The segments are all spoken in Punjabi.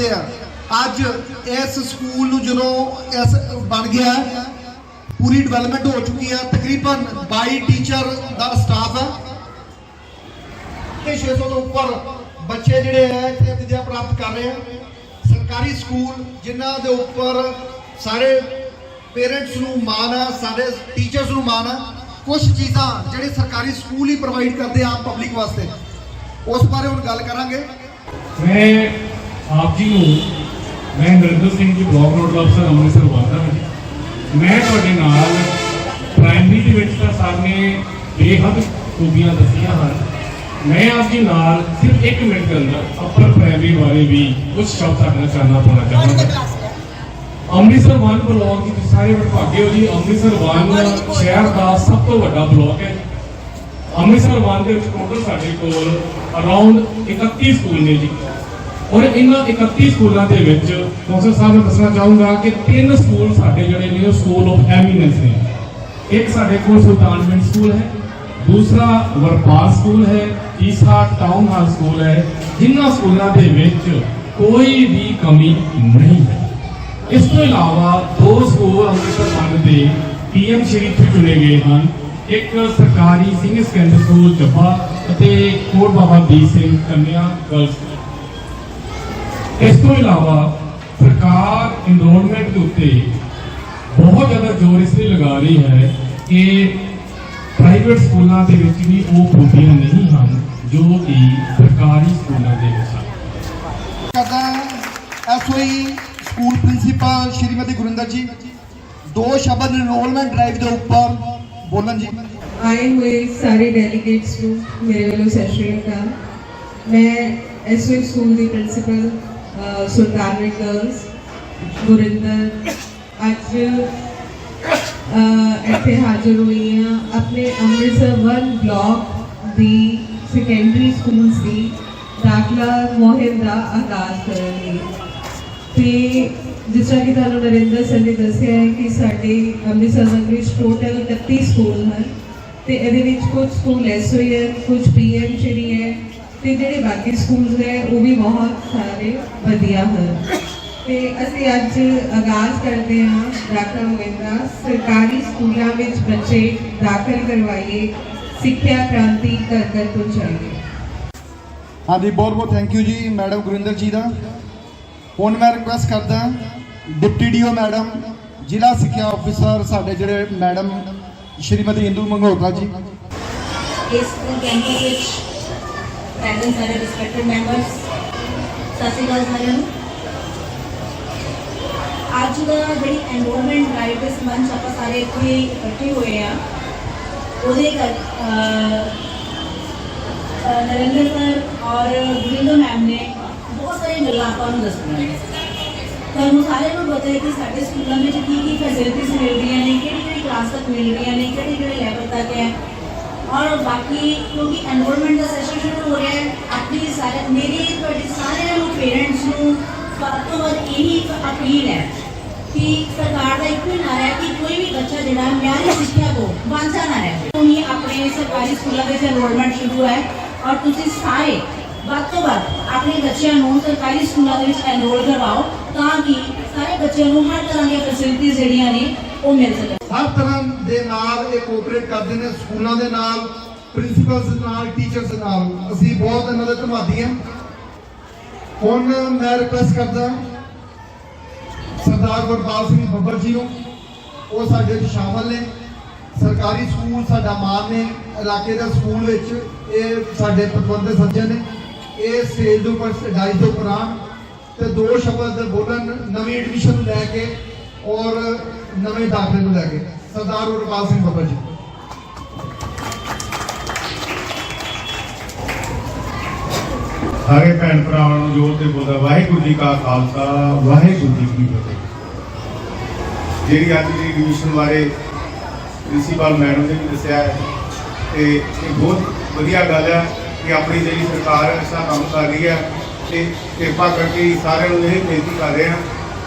ਬੱਚੇ ਆ। ਅੱਜ ਇਸ ਸਕੂਲ ਨੂੰ ਜਦੋਂ ਇਸ ਬਣ ਗਿਆ, ਪੂਰੀ ਡਿਵੈਲਪਮੈਂਟ ਹੋ ਚੁੱਕੀ ਹੈ ਤਕਰੀਬਨ 22 ਟੀਚਰ ਦਾ ਸਟਾਫ ਹੈ ਤੇ 600 ਤੋਂ ਉੱਪਰ ਬੱਚੇ ਜਿਹੜੇ ਹੈ ਇੱਥੇ ਵਿਦਿਆ ਪ੍ਰਾਪਤ ਕਰ ਰਹੇ ਆ। ਸਰਕਾਰੀ ਸਕੂਲ, ਜਿਨ੍ਹਾਂ ਦੇ ਉੱਪਰ ਸਾਰੇ ਪੇਰੈਂਟਸ ਨੂੰ ਮਾਣ ਆ, ਸਾਰੇ ਟੀਚਰਸ ਨੂੰ ਮਾਣ ਆ। ਕੁਝ ਚੀਜ਼ਾਂ ਜਿਹੜੇ ਸਰਕਾਰੀ ਸਕੂਲ ਹੀ ਪ੍ਰੋਵਾਈਡ ਕਰਦੇ ਆ ਪਬਲਿਕ ਵਾਸਤੇ, ਉਸ ਬਾਰੇ ਹੁਣ ਗੱਲ ਕਰਾਂਗੇ। ਮੈਂ ਆਪ ਜੀ ਨੂੰ ਮੈਂ ਨਰਿੰਦਰ ਸਿੰਘ ਜੀ ਬਲਾਕ ਰੋਡ ਦਾ ਅਫਸਰ ਅੰਮ੍ਰਿਤਸਰ ਵਾਦਾ ਹਾਂ ਜੀ ਮੈਂ ਤੁਹਾਡੇ ਨਾਲ ਪ੍ਰਾਇਮਰੀ ਦੇ ਵਿੱਚ ਤਾਂ ਸਰ ਨੇ ਬੇਹੱਦ ਖੂਬੀਆਂ ਦੱਸੀਆਂ ਹਨ ਮੈਂ ਆਪ ਜੀ ਨਾਲ ਸਿਰਫ 1 ਮਿੰਟ ਦੇ ਅੰਦਰ ਅਪਰ ਪ੍ਰਾਇਮਰੀ ਬਾਰੇ ਵੀ ਕੁਝ ਸ਼ਬਦ ਤੁਹਾਡੇ ਨਾਲ ਚਾਨਣਾ ਪਾਉਣਾ ਚਾਹਾਂਗਾ ਅੰਮ੍ਰਿਤਸਰ ਵਨ ਬਲਾਕ ਦੀ ਤੁਸੀਂ ਸਾਰੇ ਵਿਭਾਗੇ ਹੋ ਜੀ ਅੰਮ੍ਰਿਤਸਰ ਵਨ ਸ਼ਹਿਰ ਦਾ ਸਭ ਤੋਂ ਵੱਡਾ ਬਲਾਕ ਹੈ ਅੰਮ੍ਰਿਤਸਰ ਵਨ ਦੇ ਵਿੱਚ ਟੋਟਲ ਸਾਡੇ ਕੋਲ ਅਰਾਊਂਡ 31 ਸਕੂਲ ਨੇ ਜੀ ਔਰ ਇਹਨਾਂ 31 ਸਕੂਲਾਂ ਦੇ ਵਿੱਚ ਕੌਂਸਲ ਸਾਹਿਬ ਨੂੰ ਦੱਸਣਾ ਚਾਹੂੰਗਾ ਕਿ ਤਿੰਨ ਸਕੂਲ ਸਾਡੇ ਜਿਹੜੇ ਨੇ ਉਹ ਸਕੂਲ ਆਫ ਐਮੀਨੈਂਸ ਨੇ। ਇੱਕ ਸਾਡੇ ਕੋਲ ਸੁਲਤਾਨਵਿੰਡ ਸਕੂਲ ਹੈ, ਦੂਸਰਾ ਵਰਪਾਲ ਸਕੂਲ ਹੈ, ਤੀਸਰਾ ਟਾਊਨ ਹਾਲ ਸਕੂਲ ਹੈ, ਜਿਨ੍ਹਾਂ ਸਕੂਲਾਂ ਦੇ ਵਿੱਚ ਕੋਈ ਵੀ ਕਮੀ ਨਹੀਂ ਹੈ। ਇਸ ਤੋਂ ਇਲਾਵਾ ਦੋ ਸਕੂਲ ਅੰਮ੍ਰਿਤਸਰ ਵਨ ਦੇ ਪੀਐਮ ਸ਼੍ਰੀ ਤੋਂ ਚੁਣੇ ਗਏ ਹਨ। ਇੱਕ ਸਰਕਾਰੀ ਸੀਨੀਅਰ ਸੈਕੰਡਰੀ ਸਕੂਲ ਜੱਬਾ ਅਤੇ ਕੋਟ ਬਾਬਾ ਦੀਪ ਸਿੰਘ ਕੰਨਿਆ ਗਰਲਸ ਸਕੂਲ ਇਸ ਤੋਂ ਇਲਾਵਾ ਸਰਕਾਰ ਇਨਰੋਲਮੈਂਟ ਦੇ ਉੱਤੇ ਬਹੁਤ ਜ਼ਿਆਦਾ ਜ਼ੋਰ ਇਸ ਲਈ ਲਗਾ ਰਹੀ ਹੈ ਕਿ ਪ੍ਰਾਈਵੇਟ ਸਕੂਲਾਂ ਦੇ ਵਿੱਚ ਵੀ ਉਹ ਖੂਬੀਆਂ ਨਹੀਂ ਹਨ ਜੋ ਕਿ ਸਰਕਾਰੀ ਸਕੂਲਾਂ ਦੇ ਵਿੱਚ ਹਨ। SOE school principal Shrimati Gurinder ji ਦੋ ਸ਼ਬਦ ਇਨਰੋਲਮੈਂਟ ਡਰਾਈਵ ਦੇ ਉੱਪਰ ਬੋਲਣ ਜੀ। ਆਏ ਹੋਏ ਸਾਰੇ ਡੈਲੀਗੇਟਸ ਨੂੰ ਮੇਰੇ ਵੱਲੋਂ ਸਤਿ ਸ਼੍ਰੀ ਅਕਾਲ। ਮੈਂ ਐਸਓਏ ਸਕੂਲ ਦੀ ਪ੍ਰਿੰਸੀਪਲ ਸੁਲਤਾਨਵਿੰਡ ਗਰਲਸ ਗੁਰਿੰਦਰ ਅੱਜ ਇੱਥੇ ਹਾਜ਼ਰ ਹੋਈ ਹਾਂ ਆਪਣੇ ਅੰਮ੍ਰਿਤਸਰ ਵਨ ਬਲਾਕ ਦੀ ਸੈਕੰਡਰੀ ਸਕੂਲ ਦੀ ਦਾਖਲਾ ਮੁਹਿੰਮ ਦਾ ਆਗਾਜ਼ ਕਰਨ ਲਈ ਤੇ ਜਿਸ ਤਰ੍ਹਾਂ ਕਿ ਤੁਹਾਨੂੰ ਨਰਿੰਦਰ ਸਰ ਨੇ ਦੱਸਿਆ ਹੈ ਕਿ ਸਾਡੇ ਅੰਮ੍ਰਿਤਸਰ ਨਗਰ ਵਿੱਚ ਟੋਟਲ 31 ਸਕੂਲ ਹਨ ਤੇ ਇਹਦੇ ਵਿੱਚ ਕੁਝ ਸਕੂਲ ਐਸਓਈ ਹੈ ਕੁਝ ਪੀਐਮ ਸ਼੍ਰੀ ਹੈ ਤੇ ਜਿਹੜੇ ਬਾਕੀ ਸਕੂਲ ਹੈ ਉਹ ਵੀ ਬਹੁਤ ਸਾਰੇ ਵਧੀਆ ਹਨ। ਤੇ ਅਸੀਂ ਅੱਜ ਆਗਾਜ਼ ਕਰਦੇ ਹਾਂ ਮੁਹਿੰਮ ਦਾ ਸਰਕਾਰੀ ਸਕੂਲਾਂ ਵਿੱਚ ਬੱਚੇ ਦਾਖਲ ਕਰਵਾਈਏ ਸਿੱਖਿਆ ਕ੍ਰਾਂਤੀ ਘਰ ਘਰ ਪਹੁੰਚਾਈਏ ਹਾਂਜੀ ਬਹੁਤ ਬਹੁਤ thank you ji madam Gurinder ji ਦਾ। ਹੁਣ ਮੈਂ ਰਿਕੁਐਸਟ ਕਰਦਾ ਡਿਪਟੀ ਡੀਓ ਮੈਡਮ ਜ਼ਿਲ੍ਹਾ ਸਿੱਖਿਆ ਅਫਸਰ ਸਾਡੇ ਜਿਹੜੇ ਮੈਡਮ ਸ਼੍ਰੀਮਤੀ ਇੰਦੂ ਮੰਗੋਤਰਾ ਜੀ। ਇਸ ਸਕੂਲ ਕੈਂਪਸ ਵਿੱਚ ਪ੍ਰੈਜ਼ੈਂਟ ਸਾਰੇ ਰਿਸਪੈਕਟਡ ਮੈਂਬਰਸ ਸਤਿ ਸ਼੍ਰੀ ਅਕਾਲ ਸਾਰਿਆਂ ਨੂੰ ਅੱਜ ਦਾ ਜਿਹੜੀ ਐਨਰੋਲਮੈਂਟ ਡਰਾਈਵ ਦੇ ਸੰਬੰਧ 'ਚ ਆਪਾਂ ਸਾਰੇ ਇੱਥੇ ਇਕੱਠੇ ਹੋਏ ਆ ਉਹਦੇ ਕਰ ਅਹ, ਅਹ, ਨਰਿੰਦਰ ਸਰ ਔਰ ਗੁਰਿੰਦਰ ਮੈਮ ਨੇ ਬਹੁਤ ਸਾਰੀਆਂ ਗੱਲਾਂ ਆਪਾਂ ਨੂੰ ਦੱਸੀਆਂ ਨੇ ਤੁਹਾਨੂੰ ਸਾਰਿਆਂ ਨੂੰ ਪਤਾ ਹੈ ਕਿ ਸਾਡੇ ਸਕੂਲਾਂ ਵਿੱਚ ਕੀ ਕੀ ਫੈਸਿਲਿਟੀਜ਼ ਮਿਲ ਰਹੀਆਂ ਨੇ ਕਿਹੜੀ ਕਿਹੜੀ ਕਲਾਸ ਤੱਕ ਮਿਲ ਰਹੀਆਂ ਨੇ ਕਿਹੜੇ ਕਿਹੜੇ ਲੈਵਲ ਤੱਕ ਹੈ ਔਰ ਬਾਕੀ ਕਿਉਂਕਿ ਐਨਰੋਲਮੈਂਟ ਦਾ ਸੈਸ਼ਨ ਸ਼ੁਰੂ ਹੋ ਰਿਹਾ ਹੈ ਆਪਣੀ ਸਾਰੇ ਮੇਰੀ ਤੁਹਾਡੇ ਸਾਰਿਆਂ ਨੂੰ ਪੇਰੈਂਟਸ ਨੂੰ ਵੱਧ ਤੋਂ ਵੱਧ ਇਹੀ ਇੱਕ ਅਪੀਲ ਹੈ ਕਿ ਸਰਕਾਰ ਦਾ ਇੱਕੋ ਹੀ ਨਾਰਾ ਹੈ ਕਿ ਕੋਈ ਵੀ ਬੱਚਾ ਜਿਹੜਾ ਮਿਆਰੀ ਸਿੱਖਿਆ ਤੋਂ ਵਾਂਝਾ ਨਾ ਰਹੇ ਹੁਣ ਹੀ ਆਪਣੇ ਸਰਕਾਰੀ ਸਕੂਲਾਂ ਵਿੱਚ ਐਨਰੋਲਮੈਂਟ ਸ਼ੁਰੂ ਹੈ ਔਰ ਤੁਸੀਂ ਸਾਰੇ ਵੱਧ ਤੋਂ ਵੱਧ ਆਪਣੇ ਬੱਚਿਆਂ ਨੂੰ ਸਰਕਾਰੀ ਸਕੂਲਾਂ ਦੇ ਵਿੱਚ ਐਨਰੋਲ ਕਰਵਾਓ ਤਾਂ ਕਿ ਸਾਰੇ ਬੱਚਿਆਂ ਨੂੰ ਹਰ ਤਰ੍ਹਾਂ ਦੀਆਂ ਫੈਸਿਲਿਟੀਆਂ ਜਿਹੜੀਆਂ ਨੇ, ਉਹ ਮਿਲ ਸਕਣ। ਹਰ ਤਰ੍ਹਾਂ ਦੇ ਨਾਲ ਇਹ ਕੋਆਪਰੇਟ ਕਰਦੇ ਨੇ, ਸਕੂਲਾਂ ਦੇ ਨਾਲ ਪ੍ਰਿੰਸੀਪਲਸ ਨਾਲ ਟੀਚਰਸ ਨਾਲ। ਅਸੀਂ ਬਹੁਤ ਇਹਨਾਂ ਦੇ ਧੰਨਵਾਦੀ ਹਾਂ। ਹੁਣ ਮੈਂ ਰਿਕੁਐਸਟ ਕਰਦਾ ਸਰਦਾਰ ਗੁਰਪਾਲ ਸਿੰਘ ਬੱਬਰ ਜੀ ਨੂੰ ਉਹ ਸਾਡੇ ਵਿੱਚ ਸ਼ਾਮਲ ਨੇ। ਸਰਕਾਰੀ ਸਕੂਲ ਸਾਡਾ ਮਾਨ ਨੇ। ਇਲਾਕੇ ਦਾ ਸਕੂਲ ਵਿੱਚ ਇਹ ਸਾਡੇ ਪਤਵੰਤੇ ਸੱਜਣ ਨੇ। ਇਹ ਸਟੇਜ ਦੇ ਉੱਪਰ ਡਾਈਸ ਦੇ ਉੱਪਰ ਆਉਣ ਤੇ ਦੋ ਸ਼ਬਦ ਬੋਲਣ ਨਵੀਂ ਐਡਮਿਸ਼ਨ ਨੂੰ ਲੈ ਕੇ ਔਰ ਨਵੇਂ ਦਾਖਲੇ ਨੂੰ ਲੈ ਕੇ। ਸਰਦਾਰ ਗੁਰਪਾਲ ਸਿੰਘ ਬੱਬਰ ਜੀ। ਸਾਰੇ ਭੈਣ ਭਰਾਵਾਂ ਨੂੰ ਜੋਰ ਤੇ ਬੋਲਦਾ, ਵਾਹਿਗੁਰੂ ਜੀ ਕਾ ਖਾਲਸਾ, ਵਾਹਿਗੁਰੂ ਜੀ ਕੀ ਫਤਿਹ। ਜਿਹੜੀ ਅੱਜ ਦੀ ਐਡਮਿਸ਼ਨ ਬਾਰੇ ਪ੍ਰਿੰਸੀਪਲ ਮੈਡਮ ਨੇ ਵੀ ਦੱਸਿਆ ਹੈ, ਤੇ ਇਹ ਬਹੁਤ ਵਧੀਆ ਗੱਲ ਹੈ ਕਿ ਆਪਣੀ ਜਿਹੜੀ ਸਰਕਾਰ ਹੈ, ਇਸ ਦਾ ਕੰਮ ਕਰ ਰਹੀ ਹੈ। ਤੇ ਕਿਰਪਾ ਕਰਕੇ ਸਾਰਿਆਂ ਨੂੰ ਇਹ ਬੇਨਤੀ ਕਰ ਰਹੇ ਹਾਂ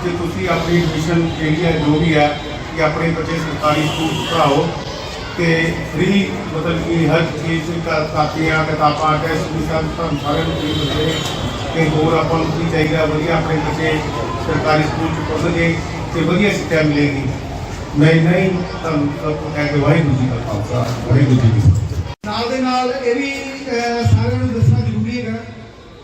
ਕਿ ਤੁਸੀਂ ਆਪਣੀ ਐਡਮਿਸ਼ਨ ਜਿਹੜੀ ਹੈ, ਜੋ ਵੀ ਹੈ, ਕਿ ਆਪਣੇ ਬੱਚੇ ਸਰਕਾਰੀ ਸਕੂਲ 'ਚ ਪੜ੍ਹਾਓ ਤੇ ਫ੍ਰੀ ਮਤਲਬ ਕਿ ਹਰ ਚੀਜ਼ ਕਾ- ਕਾਪੀਆਂ, ਕਿਤਾਬਾਂ ਟੈਸਟ ਵੀ ਸਭ ਤੁਹਾਨੂੰ ਸਾਰਿਆਂ ਨੂੰ ਫ੍ਰੀ ਮਿਲਦੇ ਤੇ ਹੋਰ ਆਪਾਂ ਨੂੰ ਕੀ ਚਾਹੀਦਾ, ਵਧੀਆ ਆਪਣੇ ਬੱਚੇ ਸਰਕਾਰੀ ਸਕੂਲ ਚ ਪੜ੍ਹਨਗੇ ਤੇ ਵਧੀਆ ਸਿੱਖਿਆ ਮਿਲੇਗੀ। ਮੈਂ ਨਹੀਂ ਤੁਹਾਨੂੰ ਸਭ ਨੂੰ ਕਹਿ ਕੇ ਵਾਹਿਗੁਰੂ ਜੀ ਕਾ ਖਾਲਸਾ, ਵਾਹਿਗੁਰੂ ਜੀ ਨਾਲ ਦੇ ਨਾਲ ਇਹ ਵੀ ਸਾਰਿਆਂ ਨੂੰ ਦੱਸਣਾ ਜ਼ਰੂਰੀ ਹੈਗਾ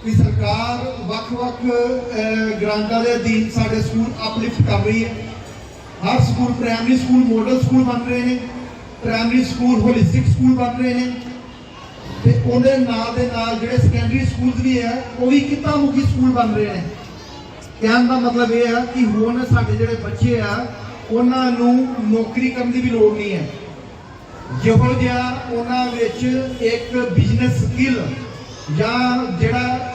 ਕਿ ਸਰਕਾਰ ਵੱਖ-ਵੱਖ ਅਹ, ਗ੍ਰਾਂਟਾਂ ਦੇ ਅਧੀਨ ਸਾਡੇ ਸਕੂਲ ਅਪਲਿਫਟ ਕਰ ਰਹੀ ਹੈ। ਹਰ school primary school model school ਬਣ ਰਹੇ ਨੇ। ਪ੍ਰਾਇਮਰੀ ਸਕੂਲ ਹੋਲਿਸਟਿਕ ਸਕੂਲ ਬਣ ਰਹੇ ਨੇ। ਤੇ ਉਹਦੇ ਨਾਲ ਦੇ ਨਾਲ ਜਿਹੜੇ ਸੈਕੰਡਰੀ ਸਕੂਲ ਵੀ ਹੈ ਉਹ ਵੀ ਕਿੱਤਾ ਮੁਖੀ ਸਕੂਲ ਬਣ ਰਹੇ ਨੇ। ਕਹਿਣ ਦਾ ਮਤਲਬ ਇਹ ਹੈ ਕਿ ਹੁਣ ਸਾਡੇ ਜਿਹੜੇ ਬੱਚੇ ਆ ਉਹਨਾਂ ਨੂੰ ਨੌਕਰੀ ਕਰਨ ਦੀ ਵੀ ਲੋੜ ਨਹੀਂ ਹੈ। ਜਿਹੋ ਜਿਹਾ ਉਹਨਾਂ ਵਿੱਚ ਇੱਕ ਬਿਜ਼ਨਸ ਸਕਿੱਲ ਜਾਂ ਜਿਹੜਾ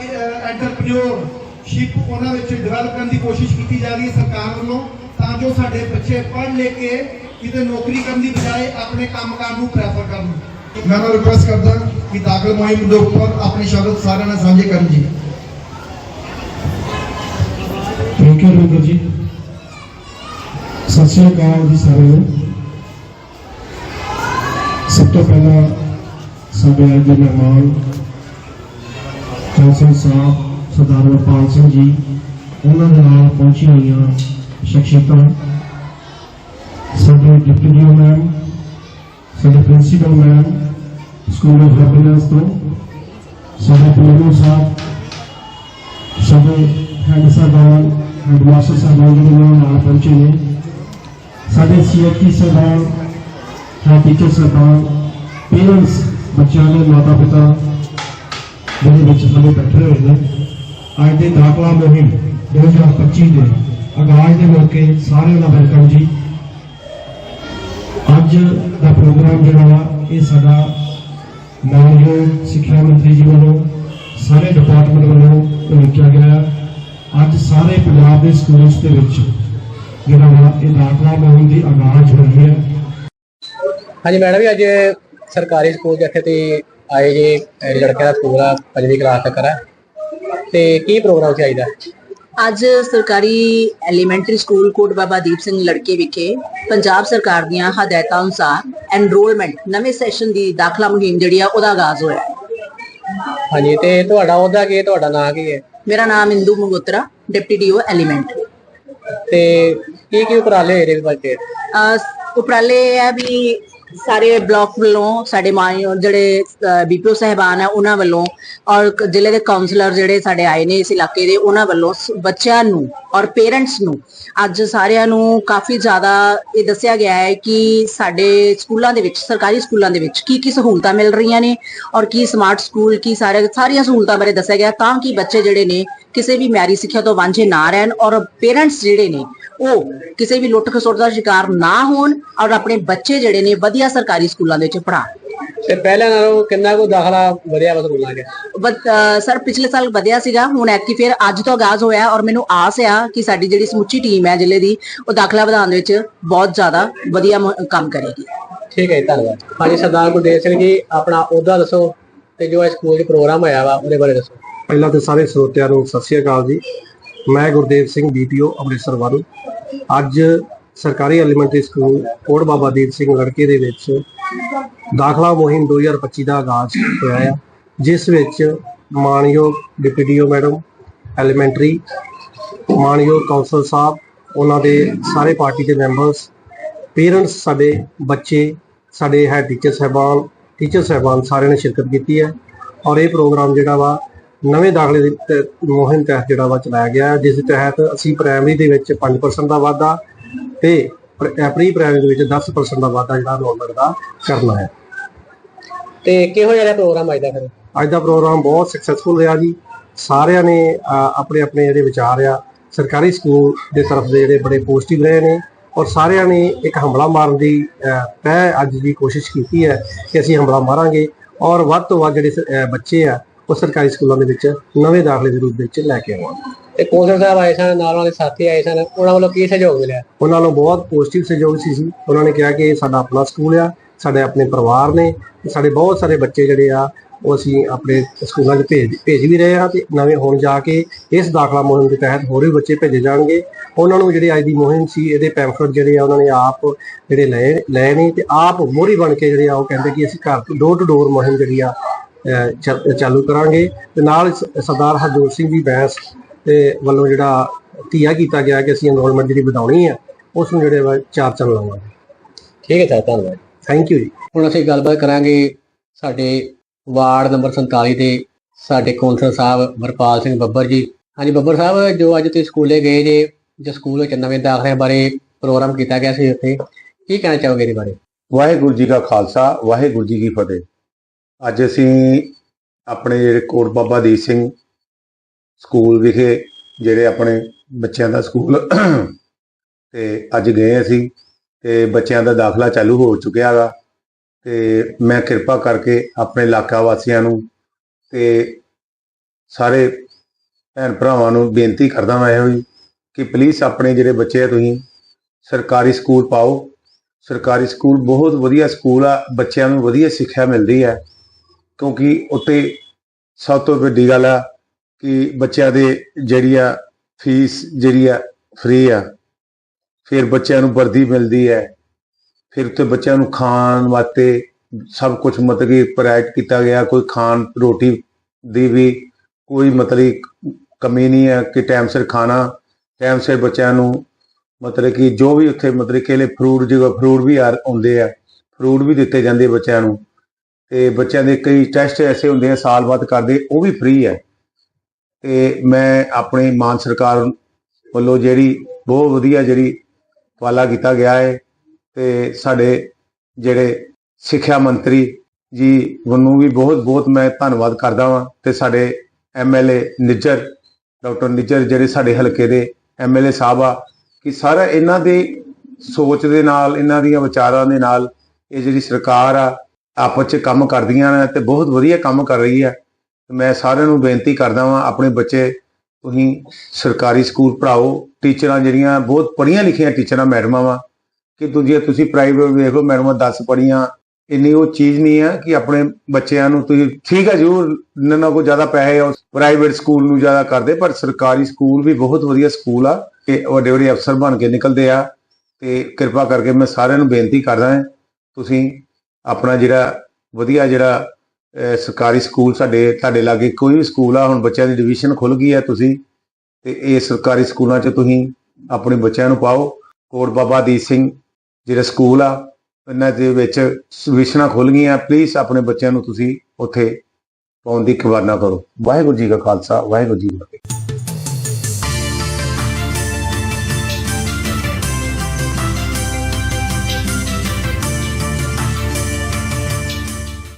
ਐਂਟਰਪ੍ਰੀਨਿਓਰਸ਼ਿਪ ਉਹਨਾਂ ਵਿੱਚ ਡਿਵੈਲਪ ਕਰਨ ਦੀ ਕੋਸ਼ਿਸ਼ ਕੀਤੀ ਜਾ ਰਹੀ ਹੈ ਸਰਕਾਰ ਵੱਲੋਂ ਤਾਂ ਜੋ ਸਾਡੇ ਬੱਚੇ ਪੜ੍ਹ ਲੈ ਕੇ ਕਿਤੇ ਨੌਕਰੀ ਕਰਨ ਦੀ ਬਜਾਏ ਆਪਣੇ ਕੰਮਕਾਰ ਨੂੰ ਪ੍ਰੈਫਰ ਕਰਨ। ਮੈਂ ਉਹਨਾਂ ਰਿਕੁਐਸਟ ਕਰਦਾ ਕਿ ਦਾਖਲ ਮੁਹਿੰਮ ਦੇ ਉੱਪਰ ਆਪਣੀ ਸ਼ਬਦ ਸਾਰਿਆਂ ਨਾਲ ਸਾਂਝੇ ਕਰਨ ਜੀ। ਥੈਂਕ ਯੂ ਰਵਿੰਦਰ ਜੀ। ਸਤਿ ਸ਼੍ਰੀ ਅਕਾਲ ਜੀ ਸਾਰਿਆਂ ਨੂੰ। ਸਭ ਤੋਂ ਪਹਿਲਾਂ ਸਾਡੇ ਅੱਜ ਦੇ ਮਹਿਮਾਨ ਕੌਂਸਲ ਸਾਹਿਬ ਸਰਦਾਰ ਵਰਪਾਲ ਸਿੰਘ ਜੀ, ਉਹਨਾਂ ਦੇ ਨਾਲ ਪਹੁੰਚੀ ਹੋਈਆਂ ਸ਼ਖਸੀਅਤਾਂ ਸਾਡੇ ਡਿਪਟੀ ਡੀਓ ਮੈਮ, ਸਾਡੇ principal ma'am, school of happiness ਤੋਂ, ਸਾਡੇ ਪੀਐਮਓ ਸਾਹਿਬ, ਸਾਡੇ ਹੈਡ ਸਾਹਿਬਾਨ ਹੈਡ ਮਾਸਟਰ ਸਾਹਿਬਾਨ ਜਿਹੜੇ ਮੇਰੇ ਨਾਲ ਪਹੁੰਚੇ ਨੇ। ਸਾਡੇ ਸੀਐਟੀ ਸਾਹਿਬਾਨ ਹੈ ਟੀਚਰ ਸਾਹਿਬਾਨ ਪੇਰੈਂਟਸ, ਬੱਚਿਆਂ ਦੇ ਮਾਤਾ ਪਿਤਾ ਜਿਹੜੇ ਵਿੱਚ ਸਾਡੇ ਬੈਠੇ ਹੋਏ ਨੇ। ਅੱਜ ਦੇ ਦਾਖਲਾ ਮੁਹਿੰਮ 2025 ਦੇ। ਆਗਾਜ਼ ਦੇ ਮੌਕੇ ਸਾਰਿਆਂ ਦਾ ਵੈਲਕਮ ਜੀ। ਅੱਜ ਦਾ ਪ੍ਰੋਗਰਾਮ ਜਿਹੜਾ ਇਹ ਸਾਡਾ ਮਾਨਯੋਗ ਸਿੱਖਿਆ ਮੰਤਰੀ ਜੀ ਵੱਲੋਂ, ਸਾਰੇ ਡਿਪਾਰਟਮੈਂਟ ਵੱਲੋਂ ਉਲੀਕਿਆ ਗਿਆ। ਅੱਜ ਸਾਰੇ ਪੰਜਾਬ ਦੇ ਸਕੂਲਸ ਦੇ ਵਿੱਚ ਜਿਹੜਾ ਵਾ, ਇਹ ਦਾਖਲਾ ਮੁਹਿੰਮ ਦੀ ਆਗਾਜ਼ ਹੋਈ ਹੈ। ਹਾਂਜੀ, ਮੈਡਮ ਅੱਜ ਸਰਕਾਰੀ ਸਕੂਲ ਜਿੱਥੇ ਤੇ ਆਏ ਜੇ ਅਹ ਲੜਕਿਆਂ ਦਾ ਆ ਪੰਜਵੀਂ ਕਲਾਸ ਤੱਕ ਹੈ ਤੇ ਕੀ ਪ੍ਰੋਗਰਾਮ ਚਾਹੀਦਾ ਅੱਜ ਸਰਕਾਰੀ ਐਲੀਮੈਂਟਰੀ ਸਕੂਲ ਕੋਟ ਬਾਬਾ ਦੀਪ ਸਿੰਘ ਲੜਕੇ ਵਿਖੇ ਪੰਜਾਬ ਸਰਕਾਰ ਦੀਆਂ ਹਦਾਇਤਾਂ ਅਨੁਸਾਰ ਐਨਰੋਲਮੈਂਟ ਨਵੇਂ ਸੈਸ਼ਨ ਦੀ ਦਾਖਲਾ ਮੁਹਿੰਮ ਜਿਹੜੀ ਆ ਉਹਦਾ ਆਗਾਜ਼ ਹੋਇਆ। ਹਾਂਜੀ ਤੇ ਤੁਹਾਡਾ ਉਹਦਾ ਕੀ ਤੁਹਾਡਾ ਨਾਂ ਕੀ ਹੈ? ਮੇਰਾ ਨਾਮ Indu Mangotra deputy DO elementary ਤੇ ਕੀ ਕੀ ਉਪਰਾਲੇ ਹੋਏ ਨੇ ਬੱਚੇ ਉਪਰਾਲੇ ਇਹ ਆ ਵੀ ਸਾਰੇ ਬਲਾਕ ਵੱਲੋਂ ਸਾਡੇ ਮਾਨਯੋਗ ਜਿਹੜੇ ਬੀਪੀਓ ਸਹਿਬਾਨ ਆ, ਉਹਨਾਂ ਵੱਲੋਂ ਔਰ ਜ਼ਿਲ੍ਹੇ ਦੇ ਕਾਉਂਸਲਰ ਜਿਹੜੇ ਸਾਡੇ ਆਏ ਨੇ ਇਸ ਇਲਾਕੇ ਦੇ, ਉਹਨਾਂ ਵੱਲੋਂ ਬੱਚਿਆਂ ਨੂੰ ਔਰ ਪੇਰੈਂਟਸ ਨੂੰ ਅੱਜ ਸਾਰਿਆਂ ਨੂੰ ਕਾਫੀ ਜ਼ਿਆਦਾ ਇਹ ਦੱਸਿਆ ਗਿਆ ਹੈ ਕਿ ਸਾਡੇ ਸਕੂਲਾਂ ਦੇ ਵਿੱਚ, ਸਰਕਾਰੀ ਸਕੂਲਾਂ ਦੇ ਵਿੱਚ ਕੀ ਕੀ ਸਹੂਲਤਾਂ ਮਿਲ ਰਹੀਆਂ ਨੇ ਔਰ ਕੀ ਸਮਾਰਟ ਸਕੂਲ ਕੀ ਸਾਰੇ, ਸਾਰੀਆਂ ਸਹੂਲਤਾਂ ਬਾਰੇ ਦੱਸਿਆ ਗਿਆ ਤਾਂ ਕਿ ਬੱਚੇ ਜਿਹੜੇ ਨੇ ਕਿਸੇ ਵੀ ਮੈਰੀ ਸਿੱਖਿਆ ਤੋਂ ਵਾਂਝੇ ਨਾ ਰਹਿਣ ਔਰ ਪੇਰੈਂਟਸ ਜਿਹੜੇ ਨੇ ਉਹ ਕਿਸੇ ਵੀ ਲੁੱਟ ਖਸੁੱਟ ਦਾ ਸ਼ਿਕਾਰ ਨਾ ਹੋਣ ਔਰ ਆਪਣੇ ਬੱਚੇ ਜਿਹੜੇ ਨੇ ਵਧੀਆ ਸਰਕਾਰੀ ਸਕੂਲਾਂ ਦੇ ਵਿੱਚ ਪੜ੍ਹਾਉਣ। ਤੇ ਪਹਿਲਾਂ ਨਾਲੋਂ ਕਿੰਨਾ ਕੁ ਦਾਖਲਾ ਵਧਿਆ ਵਾ ਸਕੂਲਾਂ 'ਚ ਸਰ ਪਿਛਲੇ ਸਾਲ ਵਧਿਆ ਸੀਗਾ ਹੁਣ ਐਤਕੀ ਫਿਰ ਅੱਜ ਤੋਂ ਆਗਾਜ਼ ਹੋਇਆ ਔਰ ਮੈਨੂੰ ਆਸ ਆ ਕਿ ਸਾਡੀ ਜਿਹੜੀ ਸਮੁੱਚੀ ਟੀਮ ਹੈ ਜ਼ਿਲ੍ਹੇ ਦੀ ਉਹ ਦਾਖਲਾ ਵਧਾਉਣ ਦੇ ਵਿੱਚ ਬਹੁਤ ਜ਼ਿਆਦਾ ਵਧੀਆ ਕੰਮ ਕਰੇਗੀ। ਠੀਕ ਹੈ ਧੰਨਵਾਦ। ਹਾਂਜੀ ਸਰਦਾਰ ਗੁਰਦੇਵ ਸਿੰਘ ਜੀ ਆਪਣਾ ਉਹਦਾ ਦੱਸੋ ਤੇ ਜੋ ਇਹ ਸਕੂਲ 'ਚ ਪ੍ਰੋਗਰਾਮ ਹੋਇਆ ਵਾ ਉਹਦੇ ਬਾਰੇ ਦੱਸੋ। ਪਹਿਲਾਂ ਤੇ ਸਾਰੇ ਸਰੋਤਿਆਂ ਨੂੰ ਸਤਿ ਸ਼੍ਰੀ ਅਕਾਲ ਜੀ। ਮੈਂ ਗੁਰਦੇਵ ਸਿੰਘ ਬੀਪੀਓ ਅੰਮ੍ਰਿਤਸਰ ਵੱਲ। ਅੱਜ ਸਰਕਾਰੀ ਐਲੀਮੈਂਟਰੀ ਸਕੂਲ ਕੋੜ ਬਾਬਾ ਦੀਪ ਸਿੰਘ ਲੜਕੇ ਦੇ ਵਿੱਚ ਦਾਖਲਾ ਮੁਹਿੰਮ 2025 ਦਾ ਆਗਾਜ਼ ਹੋਇਆ ਹੈ ਜਿਸ ਵਿੱਚ ਮਾਨਯੋਗ ਡਿਪਟੀਓ ਮੈਡਮ, ਐਲੀਮੈਂਟਰੀ, ਮਾਨਯੋਗ ਕਾਉਂਸਲ ਸਾਹਿਬ, ਉਹਨਾਂ ਦੇ ਸਾਰੇ ਪਾਰਟੀ ਦੇ ਮੈਂਬਰਸ, ਪੇਰੈਂਟਸ ਸਾਡੇ ਬੱਚੇ, ਸਾਡੇ ਹੈ ਟੀਚਰ ਸਾਹਿਬਾਨ ਟੀਚਰ ਸਾਹਿਬਾਨ ਸਾਰਿਆਂ ਨੇ ਸ਼ਿਰਕਤ ਕੀਤੀ ਹੈ। ਔਰ ਇਹ ਪ੍ਰੋਗਰਾਮ ਜਿਹੜਾ ਵਾ ਨਵੇਂ ਦਾਖਲੇ ਦੀ ਤ- ਮੁਹਿੰਮ ਤਹਿਤ ਜਿਹੜਾ ਵਾ ਚਲਾਇਆ ਗਿਆ ਹੈ, ਜਿਸ ਤਹਿਤ ਅਸੀਂ ਪ੍ਰਾਇਮਰੀ ਦੇ ਵਿੱਚ 5% ਦਾ ਵਾਧਾ ਤੇ ਪ੍ਰੀ ਪ੍ਰਾਇਮਰੀ ਦੇ ਵਿੱਚ 10% ਦਾ ਵਾਧਾ ਜਿਹੜਾ ਨੌਲਮੈਂਟ ਦਾ ਕਰਨਾ ਹੈ। ਤੇ ਕਿਹੋ ਜਿਹਾ ਪ੍ਰੋਗਰਾਮ ਆਇਦਾ ਫਿਰ? ਅੱਜ ਦਾ ਪ੍ਰੋਗਰਾਮ ਬਹੁਤ ਸਕਸੈਸਫੁਲ ਰਿਹਾ ਜੀ। ਸਾਰਿਆਂ ਨੇ ਆਪਣੇ ਆਪਣੇ ਜਿਹੜੇ ਵਿਚਾਰ ਆ ਸਰਕਾਰੀ ਸਕੂਲ ਦੇ ਤਰਫ ਦੇ ਜਿਹੜੇ ਬੜੇ ਪੋਜ਼ਿਟਿਵ ਰਹੇ ਨੇ ਔਰ ਸਾਰਿਆਂ ਨੇ ਇੱਕ ਹਮਲਾ ਮਾਰਨ ਦੀ ਅਹ, ਤੈਅ ਅੱਜ ਦੀ ਕੋਸ਼ਿਸ਼ ਕੀਤੀ ਹੈ ਕਿ ਅਸੀਂ ਹਮਲਾ ਮਾਰਾਂਗੇ ਔਰ ਵੱਧ ਤੋਂ ਵੱਧ ਜਿਹੜੇ ਸ- ਬੱਚੇ ਆ ਉਹ ਸਰਕਾਰੀ ਸਕੂਲਾਂ ਦੇ ਵਿੱਚ ਨਵੇਂ ਦਾਖਲੇ ਦੇ ਰੂਪ ਵਿੱਚ ਲੈ ਕੇ ਆਉਣ। ਤੇ ਕੌਂਸਲ ਸਾਹਿਬ ਆਏ ਸਨ ਨਾਲ ਵਾਲੇ ਸਾਥੀ ਆਏ ਸਨ ਉਹਨਾਂ ਵੱਲੋਂ ਕੀ ਸਹਿਯੋਗ ਮਿਲਿਆ? ਉਹਨਾਂ ਨੂੰ ਬਹੁਤ ਪੋਜ਼ਿਟਿਵ ਸਹਿਯੋਗ ਸੀ ਸੀ ਉਹਨਾਂ ਨੇ ਕਿਹਾ ਕਿ ਇਹ ਸਾਡਾ ਆਪਣਾ ਸਕੂਲ ਆ ਸਾਡੇ ਆਪਣੇ ਪਰਿਵਾਰ ਨੇ ਸਾਡੇ ਬਹੁਤ ਸਾਰੇ ਬੱਚੇ ਜਿਹੜੇ ਆ ਉਹ ਅਸੀਂ ਆਪਣੇ ਸਕੂਲਾਂ 'ਚ ਭੇਜ ਭੇਜ ਵੀ ਰਹੇ ਹਾਂ ਤੇ ਨਵੇਂ ਹੁਣ ਜਾ ਕੇ ਇਸ ਦਾਖਲਾ ਮੁਹਿੰਮ ਦੇ ਤਹਿਤ ਹੋਰ ਵੀ ਬੱਚੇ ਭੇਜੇ ਜਾਣਗੇ। ਉਹਨਾਂ ਨੂੰ ਜਿਹੜੇ ਅੱਜ ਦੀ ਮੁਹਿੰਮ ਸੀ ਇਹਦੇ ਪੈਂਫਲਟ ਜਿਹੜੇ ਆ ਉਹਨਾਂ ਨੇ ਆਪ ਜਿਹੜੇ ਲਏ ਲਏ ਨੇ ਤੇ ਆਪ ਮੋਹਰੀ ਬਣ ਕੇ ਜਿਹੜੇ ਆ ਉਹ ਕਹਿੰਦੇ ਕਿ ਅਸੀਂ ਘਰ ਤੋਂ ਡੋਰ ਟੂ ਡੋਰ ਮੁਹਿੰਮ ਜਿਹੜੀ ਆ ਚਾਲੂ ਕਰਾਂਗੇ। ਤੇ ਨਾਲ ਸਰਦਾਰ ਹਰਜੋਤ ਸਿੰਘ ਜੀ ਬੈਂਸ ਦੇ ਵੱਲੋਂ ਜਿਹੜਾ ਧੀਆ ਕੀਤਾ ਗਿਆ ਕਿ ਅਸੀਂ ਐਨਰੋਲਮੈਂਟ ਜਿਹੜੀ ਵਧਾਉਣੀ ਹੈ ਉਸ ਨੂੰ ਜਿਹੜੇ ਵਾ ਚਾਰ ਚੰਨ ਲਾਵਾਂਗੇ। ਠੀਕ ਹੈ ਸਰ ਧੰਨਵਾਦ। ਥੈਂਕ ਯੂ ਜੀ। ਹੁਣ ਅਸੀਂ ਗੱਲਬਾਤ ਕਰਾਂਗੇ ਸਾਡੇ ਵਾਰਡ ਨੰਬਰ 47 ਦੇ ਸਾਡੇ ਕੌਂਸਲਰ ਸਾਹਿਬ ਵਰਪਾਲ ਸਿੰਘ ਬੱਬਰ ਜੀ। ਹਾਂਜੀ ਬੱਬਰ ਸਾਹਿਬ ਜੋ ਅੱਜ ਤੁਸੀਂ ਸਕੂਲੇ ਗਏ ਜੇ ਜੋ ਸਕੂਲ ਵਿੱਚ ਨਵੇਂ ਦਾਖਲਿਆਂ ਬਾਰੇ ਪ੍ਰੋਗਰਾਮ ਕੀਤਾ ਗਿਆ ਸੀ ਉੱਥੇ ਕੀ ਕਹਿਣਾ ਚਾਹੋਗੇ ਇਹਦੇ ਬਾਰੇ? ਵਾਹਿਗੁਰੂ ਜੀ ਕਾ ਖਾਲਸਾ ਵਾਹਿਗੁਰੂ ਜੀ ਕੀ ਫਤਿਹ। ਅੱਜ ਅਸੀਂ ਆਪਣੇ ਜਿਹੜੇ ਕੋਟ ਬਾਬਾ ਦੀਪ ਸਿੰਘ ਸਕੂਲ ਵਿਖੇ, ਜਿਹੜੇ ਆਪਣੇ ਬੱਚਿਆਂ ਦਾ ਸਕੂਲ, ਤੇ ਅੱਜ ਗਏ ਅਸੀਂ, ਤੇ ਬੱਚਿਆਂ ਦਾ ਦਾਖਲਾ ਚਾਲੂ ਹੋ ਚੁੱਕਿਆ ਵਾ ਤੇ ਮੈਂ ਕਿਰਪਾ ਕਰਕੇ ਆਪਣੇ ਇਲਾਕਾ ਵਾਸੀਆਂ ਨੂੰ ਤੇ ਸਾਰੇ ਭੈਣ ਭਰਾਵਾਂ ਨੂੰ ਬੇਨਤੀ ਕਰਦਾ ਮੈਂ ਇਹੋ ਹੀ ਕਿ ਪਲੀਜ਼ ਆਪਣੇ ਜਿਹੜੇ ਬੱਚੇ ਆ ਤੁਸੀਂ, ਸਰਕਾਰੀ ਸਕੂਲ ਪਾਓ। ਸਰਕਾਰੀ ਸਕੂਲ ਬਹੁਤ ਵਧੀਆ ਸਕੂਲ ਆ, ਬੱਚਿਆਂ ਨੂੰ ਵਧੀਆ ਸਿੱਖਿਆ ਮਿਲਦੀ ਹੈ। ਕਿਉਂਕਿ ਉੱਤੇ ਸਭ ਤੋਂ ਵੱਡੀ ਗੱਲ ਆ ਕਿ ਬੱਚਿਆਂ ਦੇ ਜਿਹੜੀ ਆ ਫੀਸ ਜਿਹੜੀ ਆ ਫ੍ਰੀ ਆ, ਫਿਰ ਬੱਚਿਆਂ ਨੂੰ ਵਰਦੀ ਮਿਲਦੀ ਹੈ, ਫਿਰ ਉੱਤੇ ਬੱਚਿਆਂ ਨੂੰ ਖਾਣ ਵਾਸਤੇ ਸਭ ਕੁਝ ਮਤਲਬ ਕਿ ਪ੍ਰੋਵਾਈਡ ਕੀਤਾ ਗਿਆ, ਕੋਈ ਖਾਣ, ਰੋਟੀ ਦੀ ਵੀ ਕੋਈ ਮਤਲਬ ਕਮੀ ਨਹੀਂ ਹੈ ਕਿ ਟਾਈਮ ਸਿਰ ਖਾਣਾ ਟਾਈਮ ਸਿਰ ਬੱਚਿਆਂ ਨੂੰ ਮਤਲਬ ਕਿ ਜੋ ਵੀ ਉੱਥੇ ਮਤਲਬ ਕੇਲੇ ਫਰੂਟ ਜਿਹਾ ਫਰੂਟ ਵੀ ਆਉਂਦੇ ਆ ਫਰੂਟ ਵੀ ਦਿੱਤੇ ਜਾਂਦੇ ਬੱਚਿਆਂ ਨੂੰ। ਤੇ ਬੱਚਿਆਂ ਦੇ ਕਈ ਟੈਸਟ ਐਸੇ ਹੁੰਦੇ ਆ, ਸਾਲ ਬਾਅਦ ਕਰਦੇ, ਉਹ ਵੀ ਫ੍ਰੀ ਹੈ। ਤੇ ਮੈਂ ਆਪਣੀ ਮਾਨ ਸਰਕਾਰ ਵੱਲੋਂ ਜਿਹੜੀ ਬਹੁਤ ਵਧੀਆ ਜਿਹੜੀ ਵਾਲਾ ਕੀਤਾ ਗਿਆ ਹੈ ਤੇ ਸਾਡੇ ਜਿਹੜੇ ਸਿੱਖਿਆ ਮੰਤਰੀ ਜੀ ਨੂੰ ਵੀ ਬਹੁਤ ਬਹੁਤ ਮੈਂ ਧੰਨਵਾਦ ਕਰਦਾ ਹਾਂ ਤੇ ਸਾਡੇ ਐਮਐਲਏ ਨਿੱਜਰ, ਡਾਕਟਰ ਨਿੱਜਰ ਜਿਹੜੇ ਸਾਡੇ ਹਲਕੇ ਦੇ ਐਮਐਲਏ ਸਾਹਿਬ ਆ, ਕਿ ਸਾਰਾ ਇਹਨਾਂ ਦੇ ਸੋਚ ਦੇ ਨਾਲ, ਇਹਨਾਂ ਦੀਆਂ ਵਿਚਾਰਾਂ ਦੇ ਨਾਲ ਇਹ ਜਿਹੜੀ ਸਰਕਾਰ ਆ ਆਪਸ 'ਚ ਕੰਮ ਕਰਦੀਆਂ ਨੇ ਤੇ ਬਹੁਤ ਵਧੀਆ ਕੰਮ ਕਰ ਰਹੀ ਹੈ। ਮੈਂ ਸਾਰਿਆਂ ਨੂੰ ਬੇਨਤੀ ਕਰਦਾ ਵਾਂ, ਆਪਣੇ ਬੱਚੇ ਤੁਸੀਂ ਸਰਕਾਰੀ ਸਕੂਲ ਪੜਾਓ ਟੀਚਰਾਂ ਜਿਹੜੀਆਂ, ਬਹੁਤ ਪੜ੍ਹੀਆਂ ਲਿਖੀਆਂ ਟੀਚਰਾਂ, ਮੈਡਮਾਂ ਵਾ। ਕਿ ਦੂਜੀਆਂ ਤੁਸੀਂ ਪ੍ਰਾਈਵੇਟ ਵੇਖ ਲਓ, ਮੈਡਮਾਂ 10 ਪੜ੍ਹੀਆਂ। ਇੰਨੀ ਉਹ ਚੀਜ਼ ਨਹੀਂ ਆ ਕਿ ਆਪਣੇ ਬੱਚਿਆਂ ਨੂੰ ਤੁਸੀਂ ਠੀਕ ਹੈ ਜ਼ਰੂਰ ਇਹਨਾਂ ਨਾਲ ਜ਼ਿਆਦਾ ਪੈਸੇ ਆ ਪ੍ਰਾਈਵੇਟ ਸਕੂਲ ਨੂੰ ਜ਼ਿਆਦਾ ਕਰਦੇ, ਪਰ ਸਰਕਾਰੀ ਸਕੂਲ ਵੀ ਬਹੁਤ ਵਧੀਆ ਸਕੂਲ ਆ। ਕਿ ਵੱਡੇ ਵੱਡੇ ਅਫਸਰ ਬਣ ਕੇ ਨਿਕਲਦੇ ਆ। ਤੇ ਕਿਰਪਾ ਕਰਕੇ ਮੈਂ ਸਾਰਿਆਂ ਨੂੰ ਬੇਨਤੀ ਕਰਦਾ ਹਾਂ, ਤੁਸੀਂ ਆਪਣਾ ਜਿਹੜਾ ਵਧੀਆ ਜਿਹੜਾ ਸਰਕਾਰੀ ਸਕੂਲ ਸਾਡੇ, ਤੁਹਾਡੇ ਲਾਗੇ ਕੋਈ ਵੀ ਸਕੂਲ ਆ, ਹੁਣ ਬੱਚਿਆਂ ਦੀ ਡਿਵੀਜ਼ਨ ਖੁੱਲ ਗਈ ਹੈ ਤੁਸੀਂ, ਤੇ ਇਹ ਸਰਕਾਰੀ ਸਕੂਲਾਂ 'ਚ ਤੁਸੀਂ ਆਪਣੇ ਬੱਚਿਆਂ ਨੂੰ ਪਾਓ। ਕੋਟ ਬਾਬਾ ਦੀਪ ਸਿੰਘ ਜਿਹੜਾ ਸਕੂਲ ਆ, ਇਹਨਾਂ ਦੇ ਵਿੱਚ ਡਿਵੀਜ਼ਨਾਂ ਖੁੱਲ ਗਈਆਂ। ਪਲੀਜ਼ ਆਪਣੇ ਬੱਚਿਆਂ ਨੂੰ ਤੁਸੀਂ ਉੱਥੇ ਪਾਉਣ ਦੀ ਖਬਰ ਕਰੋ। ਵਾਹਿਗੁਰੂ ਜੀ ਕਾ ਖਾਲਸਾ, ਵਾਹਿਗੁਰੂ ਜੀ ਕੀ ਫਤਿਹ।